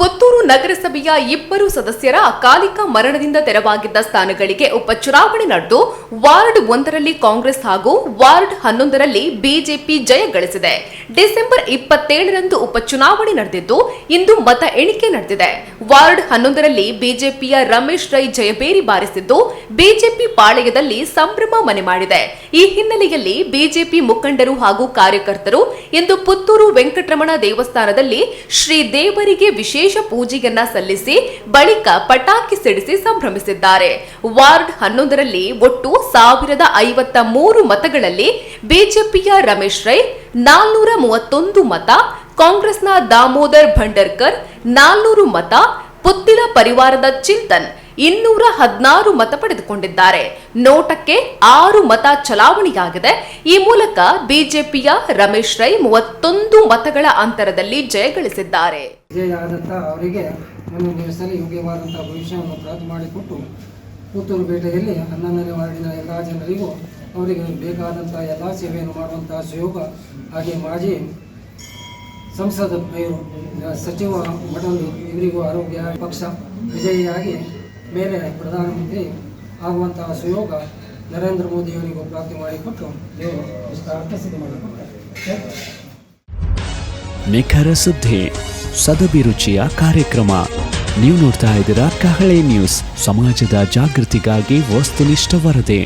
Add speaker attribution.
Speaker 1: ಪುತ್ತೂರು ನಗರಸಭೆಯ ಇಬ್ಬರು ಸದಸ್ಯರ ಅಕಾಲಿಕ ಮರಣದಿಂದ ತೆರವಾಗಿದ್ದ ಸ್ಥಾನಗಳಿಗೆ ಉಪಚುನಾವಣೆ ನಡೆದು ವಾರ್ಡ್ ಒಂದರಲ್ಲಿ ಕಾಂಗ್ರೆಸ್ ಹಾಗೂ ವಾರ್ಡ್ ಹನ್ನೊಂದರಲ್ಲಿ ಬಿಜೆಪಿ ಜಯ ಗಳಿಸಿದೆ. ಡಿಸೆಂಬರ್ ಇಪ್ಪತ್ತೇಳರಂದು ಉಪಚುನಾವಣೆ ನಡೆದಿದ್ದು, ಇಂದು ಮತ ಎಣಿಕೆ ನಡೆದಿದೆ. ವಾರ್ಡ್ ಹನ್ನೊಂದರಲ್ಲಿ ಬಿಜೆಪಿಯ ರಮೇಶ್ ರೈ ಜಯಬೇರಿ ಬಾರಿಸಿದ್ದು, ಬಿಜೆಪಿ ಪಾಳೆಯದಲ್ಲಿ ಸಂಭ್ರಮ ಮನೆ ಮಾಡಿದೆ. ಈ ಹಿನ್ನೆಲೆಯಲ್ಲಿ ಬಿಜೆಪಿ ಮುಖಂಡರು ಹಾಗೂ ಕಾರ್ಯಕರ್ತರು ಇಂದು ಪುತ್ತೂರು ವೆಂಕಟರಮಣ ದೇವಸ್ಥಾನದಲ್ಲಿ ಶ್ರೀ ದೇವರಿಗೆ ವಿಶೇಷ ಪೂಜೆಯನ್ನ ಸಲ್ಲಿಸಿ ಬಳಿಕ ಪಟಾಕಿ ಸಿಡಿಸಿ ಸಂಭ್ರಮಿಸಿದ್ದಾರೆ. ವಾರ್ಡ್ ಹನ್ನೊಂದರಲ್ಲಿ ಒಟ್ಟು ಸಾವಿರದ ಐವತ್ತ ಮೂರು ಮತಗಳಲ್ಲಿ ಬಿಜೆಪಿಯ ರಮೇಶ್ ರೈ, ನಾಲ್ನೂರ ಮೂವತ್ತೊಂದು ಮತ, ಕಾಂಗ್ರೆಸ್ನ ದಾಮೋದರ್ ಭಂಡರ್ಕರ್, ನಾಲ್ನೂರು ಮತ, ಪುತ್ತಿಲ ಪರಿವಾರದ ಚಿಂತನ್ ಇನ್ನೂರ ಹದಿನಾರು ಮತ ಪಡೆದುಕೊಂಡಿದ್ದಾರೆ. ನೋಟಕ್ಕೆ ಆರು ಮತ ಚಲಾವಣೆಯಾಗಿದೆ. ಈ ಮೂಲಕ ಬಿಜೆಪಿಯ ರಮೇಶ್ ರೈ ಮೂವತ್ತೊಂದು ಮತಗಳ ಅಂತರದಲ್ಲಿ ಜಯಗಳಿಸಿದ್ದಾರೆ
Speaker 2: ಅವರಿಗೆ ಭವಿಷ್ಯವನ್ನು ಮಾಡಿಕೊಟ್ಟು ಪುತ್ತೂರು ಪೇಟೆಯಲ್ಲಿ ಹನ್ನೊಂದನೇ ವಾರ್ಡಿನ ಎಲ್ಲ ಜನರಿಗೂ ಅವರಿಗೆ ಬೇಕಾದಂಥ ಎಲ್ಲ ಸೇವೆಯನ್ನು ಮಾಡುವಂತಹ ಸುಯೋಗ ಹಾಗೆ ಮಾಜಿ ಸಂಸದ ಸಚಿವ ಮಠಲ್ ಇವರಿಗೂ ಆರೋಗ್ಯ, ಪಕ್ಷ ವಿಜಯಿಯಾಗಿ ಮೇಲೆ ಪ್ರಧಾನಮಂತ್ರಿ ಆಗುವಂತಹ ಸುಯೋಗ ನರೇಂದ್ರ ಮೋದಿಯವರಿಗೂ ಪ್ರಾಪ್ತಿ ಮಾಡಿಕೊಟ್ಟು ದೇವರು ಅರ್ಥಸಿದ್ಧಿ ಮಾಡಿಕೊಟ್ಟು
Speaker 3: ನಿಖರ ಸುದ್ದಿ ಸದಭಿರುಚಿಯ ಕಾರ್ಯಕ್ರಮ. ನೀವು ನೋಡ್ತಾ ಇದ್ದೀರಾ ಕಹಳೆ ನ್ಯೂಸ್, ಸಮಾಜದ ಜಾಗೃತಿಗಾಗಿ ವಸ್ತುನಿಷ್ಠ ವರದಿ.